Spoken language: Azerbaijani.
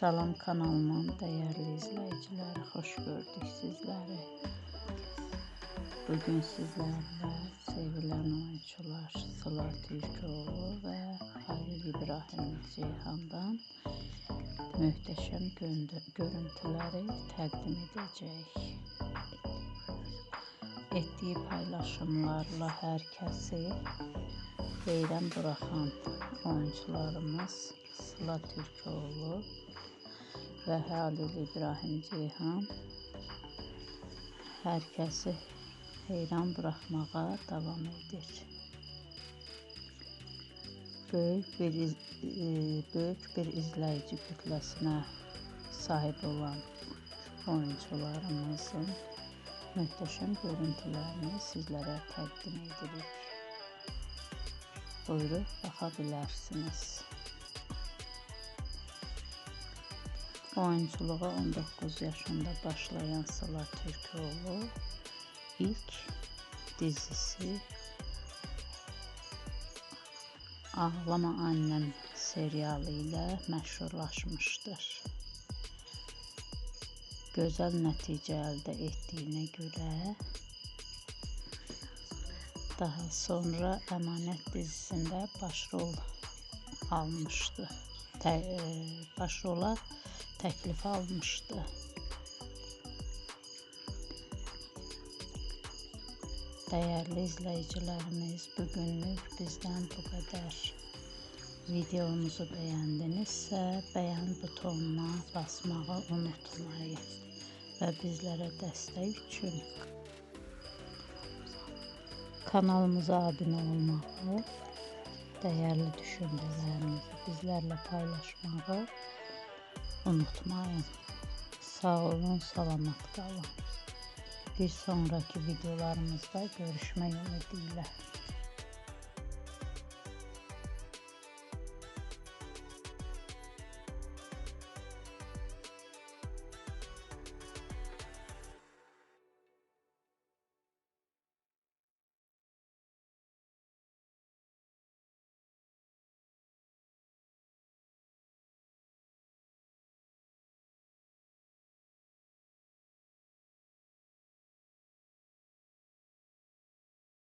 Salam kanalımın değerli izleyicileri, hoş gördük sizleri. Bugün sizlerle sevilen oyuncular Sıla Türkoğlu ve Halil İbrahim Ceyhan'dan muhteşem görüntüleri təqdim edəcək. Etdiyi paylaşımlarla hər kəsi heyran buraxan oyuncularımız Sıla Türkoğlu ve Halil İbrahim Ceyhan herkesi heyran bırakmağa devam edir. Büyük bir iz, e, büyük bir izleyici kütlesine sahip olan oyuncularımızın muhteşem görüntülerini sizlere təqdim edirik. Buyurub baxa bilərsiniz. Oyunculuğa 19 yaşında başlayan Sıla Türkoğlu ilk dizisi Ağlama Annem serialı ile məşhurlaşmışdır. Gözəl nəticə əldə etdiyinə görə daha sonra Əmanət dizisində başrol almışdı. Tə, e, başrola teklif almıştı. Değerli izleyicilerimiz bugünlük bizden bu kadar. Videomuzu beğendinizse beğen butonuna basmağı unutmayın. Ve bizlere destek için kanalımıza abone olmağı, değerli düşüncelerinizi bizlerle paylaşmağı unutmayın. Sağ olun, salamat kalın. Bir sonraki videolarımızda görüşmek ümidiyle.